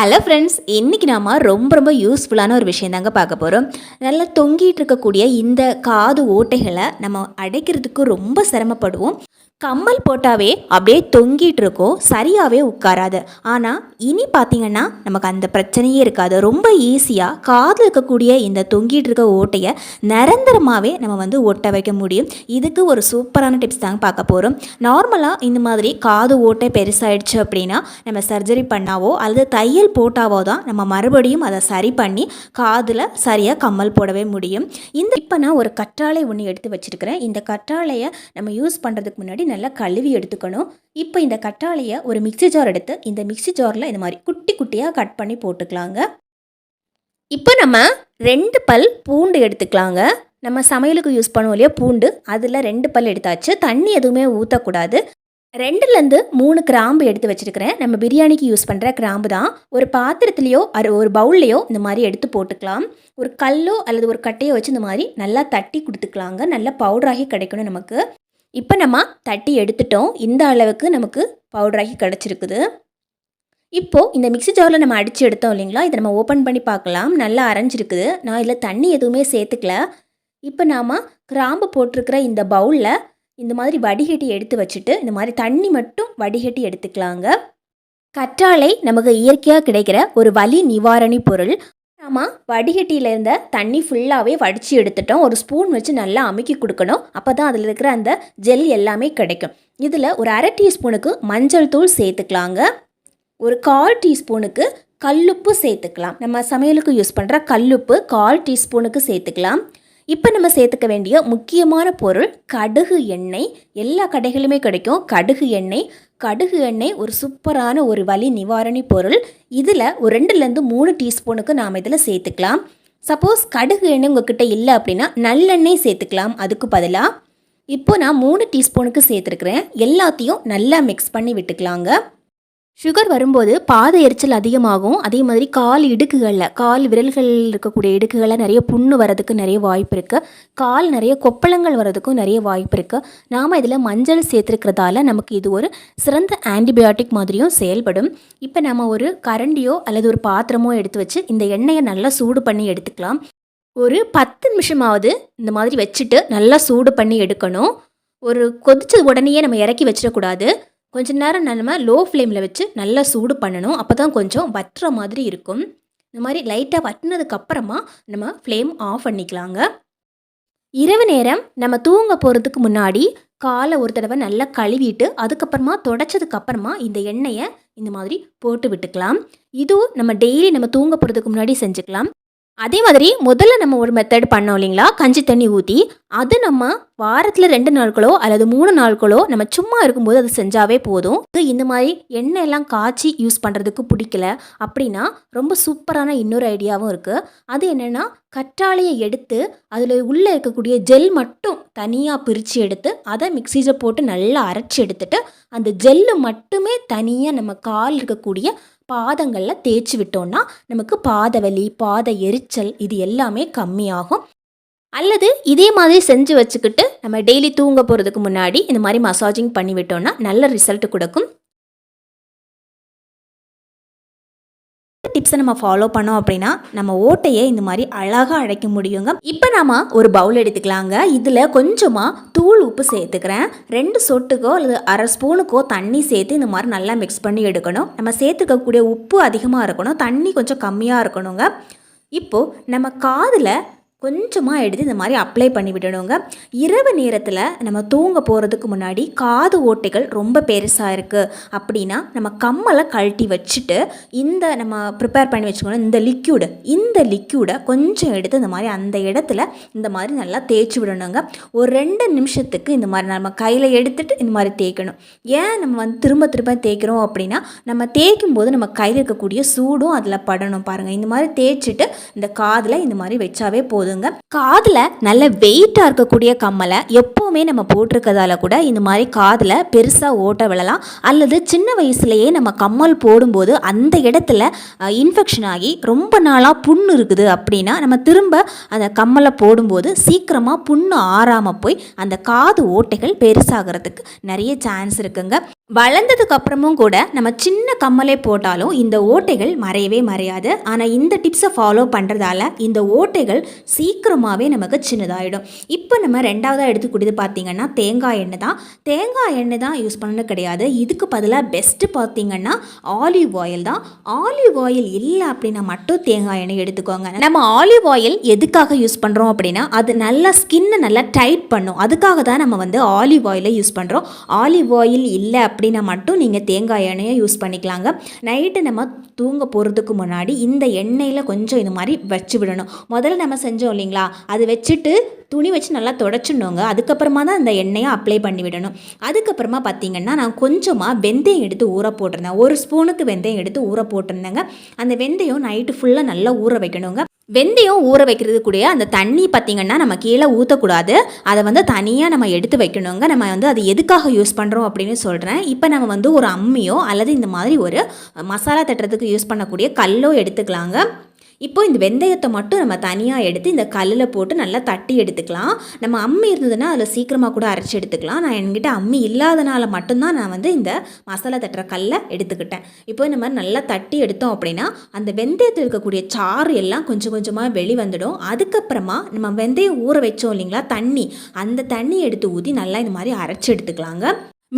Hello friends இன்றைக்கி நாம ரொம்ப ரொம்ப யூஸ்ஃபுல்லான ஒரு விஷயம் தாங்க பார்க்க போகிறோம் நல்லா தொங்கிட்டு இருக்கக்கூடிய இந்த காது ஓட்டைகளை நம்ம அடைக்கிறதுக்கு ரொம்ப சிரமப்படுவோம். கம்மல் போட்டாவே அப்படியே தொங்கிட்டு இருக்கோம் சரியாகவே உட்காராது. ஆனால் இனி பார்த்தீங்கன்னா நமக்கு அந்த பிரச்சனையே இருக்காது. ரொம்ப ஈஸியாக காதில் இருக்கக்கூடிய இந்த தொங்கிட்டு இருக்க ஓட்டையை நிரந்தரமாகவே நம்ம வந்து ஒட்ட வைக்க முடியும். இதுக்கு ஒரு சூப்பரான டிப்ஸ் தாங்க பார்க்க போகிறோம் நார்மலாக இந்த மாதிரி காது ஓட்டை பெருசாகிடுச்சு அப்படின்னா நம்ம சர்ஜரி பண்ணாவோ அல்லது தையல் போட்டாவோ தான் நம்ம மறுபடியும் அதை சரி பண்ணி காதில் சரியாக கம்மல் போடவே முடியும். இந்த இப்போ நான் ஒரு கற்றாழை ஒன்று எடுத்து வச்சுருக்கிறேன். இந்த கற்றாழையை நம்ம யூஸ் பண்ணுறதுக்கு முன்னாடி நல்லா கழுவி எடுத்துக்கணும். இப்போ இந்த கற்றாழையை ஒரு மிக்ஸி ஜார் எடுத்து இந்த மிக்ஸி ஜாரில் இந்த மாதிரி குட்டி குட்டியாக கட் பண்ணி போட்டுக்கலாங்க. இப்போ நம்ம ரெண்டு பல் பூண்டு எடுத்துக்கலாங்க. நம்ம சமையலுக்கு யூஸ் பண்ணுவோம் இல்லையா பூண்டு? அதில் ரெண்டு பல் எடுத்தாச்சு. தண்ணி எதுவுமே ஊற்றக்கூடாது ரெண்டுலேருந்து மூணு கிராம்பு எடுத்து வச்சுருக்கிறேன். நம்ம பிரியாணிக்கு யூஸ் பண்ணுற கிராம்பு தான். ஒரு பாத்திரத்துலேயோ அது ஒரு பவுல்லையோ இந்த மாதிரி எடுத்து போட்டுக்கலாம். ஒரு கல்லோ அல்லது ஒரு கட்டையோ வச்சு இந்த மாதிரி நல்லா தட்டி கொடுத்துக்கலாங்க. நல்லா பவுடராகி கிடைக்கணும் நமக்கு. இப்போ நம்ம தட்டி எடுத்துட்டோம். இந்த அளவுக்கு நமக்கு பவுடராகி கிடச்சிருக்குது. இப்போது இந்த மிக்ஸி ஜாரில் நம்ம அடித்து எடுத்தோம் இல்லைங்களா? இதை நம்ம ஓப்பன் பண்ணி பார்க்கலாம். நல்லா அரைஞ்சிருக்குது. நான் இதில் தண்ணி எதுவுமே சேர்த்துக்கல. இப்போ நாம் கிராம்பு போட்டிருக்கிற இந்த பவுலில் இந்த மாதிரி வடிகட்டி எடுத்து வச்சுட்டு இந்த மாதிரி தண்ணி மட்டும் வடிகட்டி எடுத்துக்கலாங்க. கற்றாழை நமக்கு இயற்கையாக கிடைக்கிற ஒரு வலி நிவாரணி பொருள். நாம வடிகட்டியில் இருந்த தண்ணி ஃபுல்லாகவே வடித்து எடுத்துட்டோம். ஒரு ஸ்பூன் வச்சு நல்லா அமுக்கி கொடுக்கணும். அப்போ தான் அதில் இருக்கிற அந்த ஜெல் எல்லாமே கிடைக்கும். இதில் ஒரு அரை டீஸ்பூனுக்கு மஞ்சள் தூள் சேர்த்துக்கலாங்க. ஒரு கால் டீஸ்பூனுக்கு கல்லுப்பு சேர்த்துக்கலாம். நம்ம சமையலுக்கு யூஸ் பண்ணுற கல்லுப்பு கால் டீஸ்பூனுக்கு சேர்த்துக்கலாம். இப்போ நம்ம சேர்த்துக்க வேண்டிய முக்கியமான பொருள் கடுகு எண்ணெய். எல்லா கடைகளுமே கிடைக்கும் கடுகு எண்ணெய். கடுகு எண்ணெய் ஒரு சூப்பரான ஒரு வலி நிவாரணி பொருள். இதில் ஒரு ரெண்டுலேருந்து மூணு டீஸ்பூனுக்கு நாம் இதில் சேர்த்துக்கலாம். சப்போஸ் கடுகு எண்ணெய் உங்ககிட்ட இல்லை அப்படின்னா நல்லெண்ணெய் சேர்த்துக்கலாம் அதுக்கு பதிலாக இப்போ நான் மூணு டீஸ்பூனுக்கு சேர்த்துருக்குறேன். எல்லாத்தையும் நல்லா மிக்ஸ் பண்ணி விட்டுக்கலாங்க. சுகர் வரும்போது பாத எரிச்சல் அதிகமாகும். அதே மாதிரி கால் இடுக்குகளில் கால் விரல்களில் இருக்கக்கூடிய இடுக்குகளில் நிறைய புண்ணு வரதுக்கு நிறைய வாய்ப்பு இருக்குது கால் நிறைய கொப்பளங்கள் வரதுக்கும் நிறைய வாய்ப்பு இருக்குது நாம் இதில் மஞ்சள் சேர்த்துருக்கிறதால நமக்கு இது ஒரு சிறந்த ஆன்டிபயோட்டிக் மாதிரியும் செயல்படும். இப்போ நம்ம ஒரு கரண்டியோ அல்லது ஒரு பாத்திரமோ எடுத்து வச்சு இந்த எண்ணெயை நல்லா சூடு பண்ணி எடுத்துக்கலாம். ஒரு பத்து நிமிஷமாவது இந்த மாதிரி வச்சுட்டு நல்லா சூடு பண்ணி எடுக்கணும். ஒரு கொதிச்ச உடனேயே நம்ம இறக்கி வச்சிடக்கூடாது. கொஞ்ச நேரம் நம்ம லோ ஃப்ளேமில் வச்சு நல்லா சூடு பண்ணணும். அப்போ தான் கொஞ்சம் வட்டுற மாதிரி இருக்கும். இந்த மாதிரி லைட்டாக வட்டினதுக்கப்புறமா நம்ம ஃப்ளேம் ஆஃப் பண்ணிக்கலாங்க. இரவு நேரம் நம்ம தூங்க போகிறதுக்கு முன்னாடி காலை ஒரு தடவை நல்லா கழுவிட்டு அதுக்கப்புறமா தொடச்சதுக்கப்புறமா இந்த எண்ணெயை இந்த மாதிரி போட்டு விட்டுக்கலாம். இதுவும் நம்ம டெய்லி நம்ம தூங்க போகிறதுக்கு முன்னாடி செஞ்சுக்கலாம். அதே மாதிரி முதல்ல நம்ம ஒரு மெத்தட் பண்ணோம் இல்லைங்களா? கஞ்சி தண்ணி ஊற்றி அது நம்ம வாரத்தில் ரெண்டு நாட்களோ அல்லது மூணு நாட்களோ நம்ம சும்மா இருக்கும்போது அது செஞ்சாவே போதும். இது இந்த மாதிரி எண்ணெய் எல்லாம் காய்ச்சி யூஸ் பண்ணுறதுக்கு பிடிக்கல அப்படின்னா ரொம்ப சூப்பரான இன்னொரு ஐடியாவும் இருக்குது அது என்னென்னா கற்றாழையை எடுத்து அதில் உள்ளே இருக்கக்கூடிய ஜெல் மட்டும் தனியாக பிரித்து எடுத்து அதை மிக்சியில் போட்டு நல்லா அரைச்சி எடுத்துட்டு அந்த ஜெல்லு மட்டுமே தனியாக நம்ம கால் இருக்கக்கூடிய பாதங்களில் தேய்ச்சி விட்டோம்னா நமக்கு பாத வலி பாத எரிச்சல் இது எல்லாமே கம்மியாகும். அல்லது இதே மாதிரி செஞ்சு வச்சுக்கிட்டு நம்ம டெய்லி தூங்க போகிறதுக்கு முன்னாடி இந்த மாதிரி மசாஜிங் பண்ணி விட்டோம்னா நல்ல ரிசல்ட் கொடுக்கும். டிப்ஸை நம்ம ஃபாலோ பண்ணோம் அப்படின்னா நம்ம ஓட்டையை இந்த மாதிரி அழகாக அழைக்க முடியுங்க. இப்போ நம்ம ஒரு பவுல் எடுத்துக்கலாங்க. இதில் கொஞ்சமாக தூள் உப்பு சேர்த்துக்கிறேன். ரெண்டு சொட்டுக்கோ அல்லது அரை ஸ்பூனுக்கோ தண்ணி சேர்த்து இந்த மாதிரி நல்லா மிக்ஸ் பண்ணி எடுக்கணும். நம்ம சேர்த்துக்கக்கூடிய உப்பு அதிகமாக இருக்கணும். தண்ணி கொஞ்சம் கம்மியாக இருக்கணுங்க. இப்போது நம்ம காதில் கொஞ்சமாக எடுத்து இந்த மாதிரி அப்ளை பண்ணி விடணுங்க. இரவு நேரத்தில் நம்ம தூங்க போகிறதுக்கு முன்னாடி காது ஓட்டைகள் ரொம்ப பெருசாக இருக்குது அப்படின்னா நம்ம கம்மலை கழட்டி வச்சுட்டு இந்த நம்ம ப்ரிப்பேர் பண்ணி வச்சுக்கணும் இந்த லிக்யூடு இந்த லிக்யூடை கொஞ்சம் எடுத்து இந்த மாதிரி அந்த இடத்துல இந்த மாதிரி நல்லா தேய்ச்சி விடணுங்க. ஒரு ரெண்டு நிமிஷத்துக்கு இந்த மாதிரி நம்ம கையில் எடுத்துகிட்டு இந்த மாதிரி தேய்க்கணும். ஏன் நம்ம வந்து திரும்ப திரும்ப தேய்க்கிறோம் அப்படின்னா நம்ம தேய்க்கும் போது நம்ம கையில் இருக்கக்கூடிய சூடும் அதில் படணும் பாருங்கள் இந்த மாதிரி தேய்ச்சிட்டு இந்த காதில் இந்த மாதிரி வச்சாவே போதும் போதுங்க. காதில் நல்ல வெயிட்டாக இருக்கக்கூடிய கம்மலை எப்போவுமே நம்ம போட்டிருக்கிறதால கூட இந்த மாதிரி காதில் பெருசாக ஓட்ட விழலாம். அல்லது சின்ன வயசுலேயே நம்ம கம்மல் போடும்போது அந்த இடத்துல இன்ஃபெக்ஷன் ஆகி ரொம்ப நாளாக புண்ணு இருக்குது அப்படின்னா நம்ம திரும்ப அந்த கம்மலை போடும்போது சீக்கிரமாக புண்ணு ஆறாமல் போய் அந்த காது ஓட்டைகள் பெருசாகிறதுக்கு நிறைய சான்ஸ் இருக்குங்க. வளர்ந்ததுக்கு அப்புறமும் கூட நம்ம சின்ன கம்மலே போட்டாலும் இந்த ஓட்டைகள் மறையவே மறையாது. ஆனால் இந்த டிப்ஸை ஃபாலோ பண்ணுறதால இந்த ஓட்டைகள் சீக்கிரமாகவே நமக்கு சின்னதாகிடும் இப்போ நம்ம ரெண்டாவதாக எடுத்துக்கூடியது பார்த்திங்கன்னா தேங்காய் எண்ணெய் தான் தேங்காய் எண்ணெய் தான் யூஸ் பண்ணணும் கிடையாது. இதுக்கு பதிலாக பெஸ்ட்டு பார்த்தீங்கன்னா ஆலிவ் ஆயில் தான். ஆலிவ் ஆயில் இல்லை அப்படின்னா மட்டும் தேங்காய் எண்ணெய் எடுத்துக்கோங்க. நம்ம ஆலிவ் ஆயில் எதுக்காக யூஸ் பண்ணுறோம் அப்படின்னா அது நல்லா ஸ்கின்னை நல்லா டைட் பண்ணும். அதுக்காக தான் நம்ம வந்து ஆலிவ் ஆயிலை யூஸ் பண்ணுறோம் ஆலிவ் ஆயில் இல்லை அப்படின்னா மட்டும் நீங்கள் தேங்காய் எண்ணெயை யூஸ் பண்ணிக்கலாங்க. நைட்டு நம்ம தூங்க போகிறதுக்கு முன்னாடி இந்த எண்ணெயில் கொஞ்சம் இது மாதிரி வச்சு விடணும். முதல்ல நம்ம செஞ்சோம் இல்லைங்களா? அது வச்சுட்டு துணி வச்சு நல்லா தொடச்சிடணுங்க. அதுக்கப்புறமா தான் அந்த எண்ணெயை அப்ளை பண்ணி விடணும். அதுக்கப்புறமா பார்த்தீங்கன்னா நான் கொஞ்சமாக வெந்தயம் எடுத்து ஊற போட்டிருந்தேன். ஒரு ஸ்பூனுக்கு வெந்தயம் எடுத்து ஊற போட்டிருந்தேங்க. அந்த வெந்தயம் நைட்டு ஃபுல்லாக நல்லா ஊற வைக்கணுங்க. வெந்தயம் ஊற வைக்கிறது கூட அந்த தண்ணி பார்த்திங்கன்னா நம்ம கீழே ஊற்றக்கூடாது அதை வந்து தனியாக நம்ம எடுத்து வைக்கணுங்க. நம்ம வந்து அது எதுக்காக யூஸ் பண்ணுறோம் அப்படின்னு சொல்கிறேன் இப்போ நம்ம வந்து ஒரு அம்மியோ அல்லது இந்த மாதிரி ஒரு மசாலா தட்டுறதுக்கு யூஸ் பண்ணக்கூடிய கல்லோ எடுத்துக்கலாங்க. இப்போ இந்த வெந்தயத்தை மட்டும் நம்ம தனியாக எடுத்து இந்த கல்லில் போட்டு நல்லா தட்டி எடுத்துக்கலாம். நம்ம அம்மி இருந்ததுன்னா அதில் சீக்கிரமாக கூட அரைச்சி எடுத்துக்கலாம். நான் என்கிட்ட அம்மி இல்லாதனால மட்டும்தான் நான் வந்து இந்த மசாலா தட்டுற கல்லை எடுத்துக்கிட்டேன். இப்போ இந்த மாதிரி நல்லா தட்டி எடுத்தோம் அப்படின்னா அந்த வெந்தயத்தில் இருக்கக்கூடிய சாறு எல்லாம் கொஞ்சம் கொஞ்சமாக வெளி வந்துடும். அதுக்கப்புறமா நம்ம வெந்தயம் ஊற வச்சோம் இல்லைங்களா தண்ணி. அந்த தண்ணி எடுத்து ஊற்றி நல்லா இந்த மாதிரி அரைச்சி எடுத்துக்கலாங்க.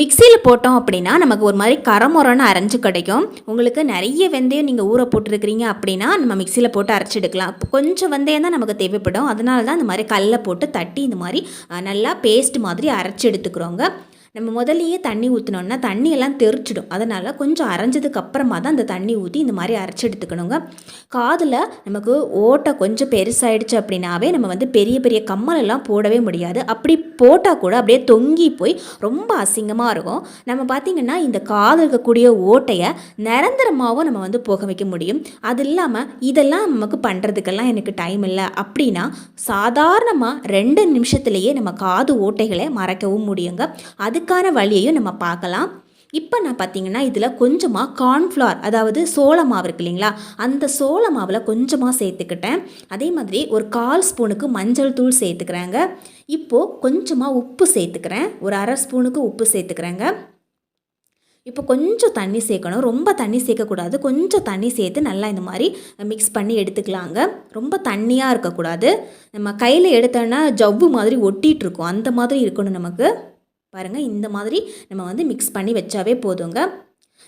மிக்சியில் போட்டோம் அப்படின்னா நமக்கு ஒரு மாதிரி கரமுரன்னு அரைஞ்சு கிடைக்கும். உங்களுக்கு நிறைய வெந்தயம் நீங்கள் ஊற போட்டிருக்கிறீங்க அப்படின்னா நம்ம மிக்சியில் போட்டு அரைச்சி எடுக்கலாம் கொஞ்சம் வெந்தயம் தான் நமக்கு தேவைப்படும். அதனால தான் இந்த மாதிரி கல்லில் போட்டு தட்டி இந்த மாதிரி நல்லா பேஸ்ட் மாதிரி அரைச்சி எடுத்துக்கிறோங்க. நம்ம முதல்லையே தண்ணி ஊற்றினோன்னா தண்ணி எல்லாம் தெரிச்சிடும். அதனால் கொஞ்சம் அரைஞ்சதுக்கு அப்புறமா தான் அந்த தண்ணி ஊற்றி இந்த மாதிரி அரைச்சி எடுத்துக்கணுங்க. காதில் நமக்கு ஓட்டை கொஞ்சம் பெருசாயிடுச்சு அப்படின்னாவே நம்ம வந்து பெரிய பெரிய கம்மலெல்லாம் போடவே முடியாது. அப்படி போட்டால் கூட அப்படியே தொங்கி போய் ரொம்ப அசிங்கமாக இருக்கும். நம்ம பார்த்திங்கன்னா இந்த காதில் இருக்கக்கூடிய ஓட்டையை நிரந்தரமாகவும் நம்ம வந்து போக வைக்க முடியும். அது இல்லாமல் இதெல்லாம் நமக்கு பண்ணுறதுக்கெல்லாம் எனக்கு டைம் இல்லை அப்படின்னா சாதாரணமாக ரெண்டு நிமிஷத்துலேயே நம்ம காது ஓட்டைகளை மறைக்கவும் முடியுங்க. அது அதுக்கான வழியையும் நம்ம பார்க்கலாம். இப்போ நான் பார்த்தீங்கன்னா இதில் கொஞ்சமாக கார்ன்ஃப்ளவர் அதாவது சோள மாவு இருக்கு இல்லைங்களா? அந்த சோள மாவில் கொஞ்சமாக சேர்த்துக்கிட்டேன். அதே மாதிரி ஒரு கால் ஸ்பூனுக்கு மஞ்சள் தூள் சேர்த்துக்கிறாங்க. இப்போது கொஞ்சமாக உப்பு சேர்த்துக்கிறேன். ஒரு அரை ஸ்பூனுக்கு உப்பு சேர்த்துக்கிறேங்க. இப்போ கொஞ்சம் தண்ணி சேர்க்கணும். ரொம்ப தண்ணி சேர்க்கக்கூடாது. கொஞ்சம் தண்ணி சேர்த்து நல்லா இந்த மாதிரி மிக்ஸ் பண்ணி எடுத்துக்கலாங்க. ரொம்ப தண்ணியாக இருக்கக்கூடாது. நம்ம கையில் எடுத்தோன்னா ஜவ்வு மாதிரி ஒட்டிகிட்டு இருக்கும். அந்த மாதிரி இருக்கணும் நமக்கு. பாருங்கள் இந்த மாதிரி நம்ம வந்து மிக்ஸ் பண்ணி வச்சாவே போதுங்க.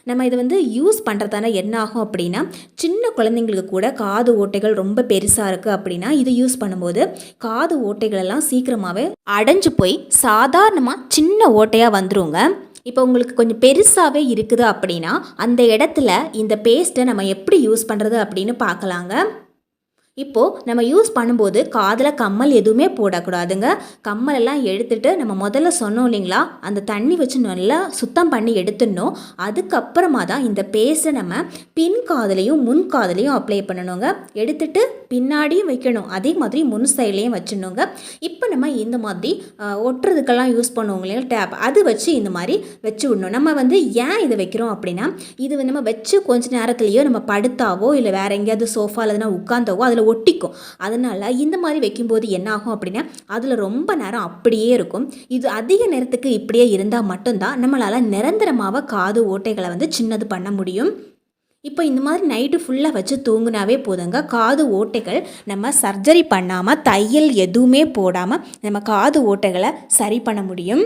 நம்ம இதை வந்து யூஸ் பண்ணுறதால என்ன ஆகும் அப்படின்னா சின்ன குழந்தைங்களுக்கு கூட காது ஓட்டைகள் ரொம்ப பெருசாக இருக்குது அப்படின்னா இது யூஸ் பண்ணும்போது காது ஓட்டைகள் எல்லாம் சீக்கிரமாகவே அடைஞ்சு போய் சாதாரணமாக சின்ன ஓட்டையாக வந்துருங்க. இப்போ உங்களுக்கு கொஞ்சம் பெருசாகவே இருக்குது அப்படின்னா அந்த இடத்துல இந்த பேஸ்ட்டை நம்ம எப்படி யூஸ் பண்ணுறது அப்படின்னு பார்க்கலாங்க. இப்போது நம்ம யூஸ் பண்ணும்போது காதில் கம்மல் எதுவுமே போடக்கூடாதுங்க. கம்மலெல்லாம் எடுத்துகிட்டு நம்ம முதல்ல சொன்னோம் இல்லைங்களா? அந்த தண்ணி வச்சு நல்லா சுத்தம் பண்ணி எடுத்துடணும். அதுக்கப்புறமா தான் இந்த பேஸ்ட்டை நம்ம பின் காதுலையும் முன் காதுலையும் அப்ளை பண்ணணுங்க. எடுத்துட்டு பின்னாடியும் வைக்கணும். அதே மாதிரி முன் சைட்லேயும் வச்சிடணுங்க. இப்போ நம்ம இந்த மாதிரி ஒட்டுறதுக்கெல்லாம் யூஸ் பண்ணுவோங்க இல்லையா? டேப் அது வச்சு இந்த மாதிரி வச்சு விடணும். நம்ம வந்து ஏன் இதை வைக்கிறோம் அப்படின்னா இது நம்ம வச்சு கொஞ்ச நேரத்துலேயோ நம்ம படுத்தாவோ இல்லை வேறு எங்கேயாவது சோஃபாவில் எதுனா உட்காந்தாவோ அதில் ஒட்டிக்கும். அதனால் இந்த மாதிரி வைக்கும்போது என்ன ஆகும் அப்படின்னா அதில் ரொம்ப நேரம் அப்படியே இருக்கும். இது அதிக நேரத்துக்கு இப்படியே இருந்தால் மட்டும்தான் நம்மளால் நிரந்தரமாக காது ஓட்டைகளை வந்து சின்னது பண்ண முடியும். இப்போ இந்த மாதிரி நைட்டு ஃபுல்லாக வச்சு தூங்குனாவே போதுங்க. காது ஓட்டைகள் நம்ம சர்ஜரி பண்ணாமல் தையல் எதுவுமே போடாமல் நம்ம காது ஓட்டைகளை சரி பண்ண முடியும்.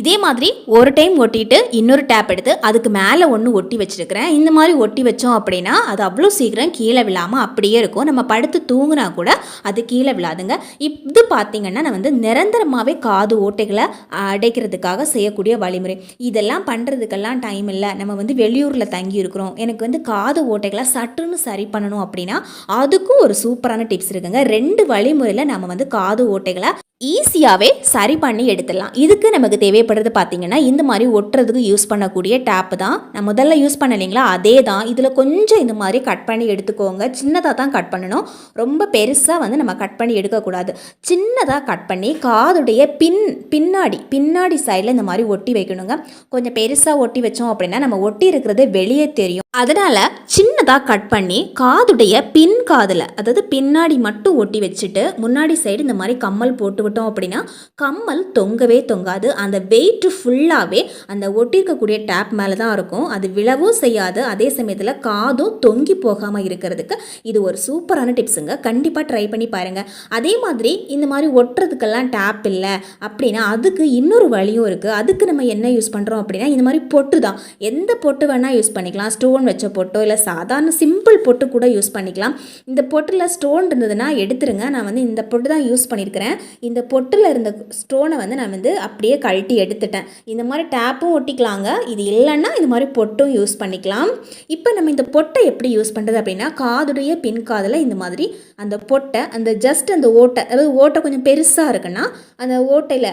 இதே மாதிரி ஒரு டைம் ஒட்டிட்டு இன்னொரு டேப் எடுத்து அதுக்கு மேலே ஒன்று ஒட்டி வச்சுருக்கிறேன். இந்த மாதிரி ஒட்டி வச்சோம் அப்படின்னா அது அவ்வளோ சீக்கிரம் கீழே விழாமல் அப்படியே இருக்கும். நம்ம படுத்து தூங்கினா கூட அது கீழே விழாதுங்க. இது பார்த்திங்கன்னா நான் வந்து நிரந்தரமாகவே காது ஓட்டைகளை அடைக்கிறதுக்காக செய்யக்கூடிய வழிமுறை. இதெல்லாம் பண்ணுறதுக்கெல்லாம் டைம் இல்லை. நம்ம வந்து வெளியூரில் தங்கி இருக்கிறோம். எனக்கு வந்து காது ஓட்டைகளை சட்டுன்னு சரி பண்ணணும் அப்படின்னா அதுக்கும் ஒரு சூப்பரான டிப்ஸ் இருக்குங்க. ரெண்டு வழிமுறையில் நம்ம வந்து காது ஓட்டைகளை ஈஸியாகவே சரி பண்ணி எடுத்துடலாம். இதுக்கு நமக்கு தேவை செய்யப்படுறது பார்த்திங்கன்னா இந்த மாதிரி ஒட்டுறதுக்கு யூஸ் பண்ணக்கூடிய டேப்பு தான். நான் முதல்ல யூஸ் பண்ண இல்லைங்களா அதே தான். இதில் கொஞ்சம் இந்த மாதிரி கட் பண்ணி எடுத்துக்கோங்க. சின்னதாக தான் கட் பண்ணணும். ரொம்ப பெருசாக வந்து நம்ம கட் பண்ணி எடுக்கக்கூடாது. சின்னதாக கட் பண்ணி காதுடைய பின் பின்னாடி பின்னாடி சைடில் இந்த மாதிரி ஒட்டி வைக்கணுங்க. கொஞ்சம் பெருசாக ஒட்டி வச்சோம் அப்படின்னா நம்ம ஒட்டி இருக்கிறது வெளியே தெரியும். அதனால் சின்னதாக கட் பண்ணி காதுடைய பின் காதில் அதாவது பின்னாடி மட்டும் ஒட்டி வச்சுட்டு முன்னாடி சைடு இந்த மாதிரி கம்மல் போட்டு விட்டோம் அப்படின்னா கம்மல் தொங்கவே தொங்காது. அந்த வெயிட்டு ஃபுல்லாகவே அந்த ஒட்டியிருக்கக்கூடிய டேப் மேலே தான் இருக்கும். அது விழவும் செய்யாது. அதே சமயத்தில் காதும் தொங்கி போகாமல் இருக்கிறதுக்கு இது ஒரு சூப்பரான டிப்ஸுங்க கண்டிப்பாக ட்ரை பண்ணி பாருங்கள் அதே மாதிரி இந்த மாதிரி ஒட்டுறதுக்கெல்லாம் டேப் இல்லை அப்படின்னா அதுக்கு இன்னொரு வழியும் இருக்குது அதுக்கு நம்ம என்ன யூஸ் பண்ணுறோம் அப்படின்னா இந்த மாதிரி பொட்டு தான். எந்த பொட்டு வேணால் யூஸ் பண்ணிக்கலாம். ஸ்டோன் வச்ச பொட்டோ இல்லை சாதாரண சிம்பிள் பொட்டு கூட யூஸ் பண்ணிக்கலாம். இந்த பொட்டில் ஸ்டோன் இருந்ததுன்னா எடுத்துருங்க. நான் வந்து இந்த பொட்டு தான் யூஸ் பண்ணியிருக்கிறேன் இந்த பொட்டில் இருந்த ஸ்டோனை வந்து நான் வந்து அப்படியே கழட்டி எடுத்துட்டேன். இந்த மாதிரி டேப்பும் ஒட்டிக்கலாங்க. இது இல்லைன்னா இந்த மாதிரி பொட்டும் யூஸ் பண்ணிக்கலாம். இப்போ நம்ம இந்த பொட்டை எப்படி யூஸ் பண்ணுறது அப்படின்னா காதுடைய பின் காதில் இந்த மாதிரி அந்த பொட்டை அந்த ஜஸ்ட் அந்த ஓட்டை அதாவது ஓட்டை கொஞ்சம் பெருசாக இருக்குன்னா அந்த ஓட்டையில்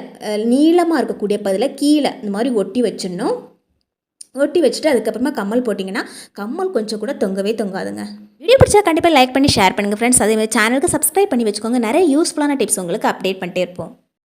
நீளமாக இருக்கக்கூடிய பதில் கீழே இந்த மாதிரி ஒட்டி வச்சிடணும். ஒட்டி வச்சுட்டு அதுக்கப்புறமா கம்மல் போட்டிங்கன்னா கம்மல் கொஞ்சம் கூட தொங்கவே தொங்காதுங்க. வீடியோ பிடிச்சா கண்டிப்பாக லைக் பண்ணி ஷேர் பண்ணுங்கள் ஃப்ரெண்ட்ஸ் அதே மாதிரி சேனலுக்கு சப்ஸ்கிரைப் பண்ணி வச்சுக்கோங்க. நிறைய யூஸ்ஃபுல்லான டிப்ஸ் உங்களுக்கு அப்டேட் பண்ணிட்டே இருப்போம்.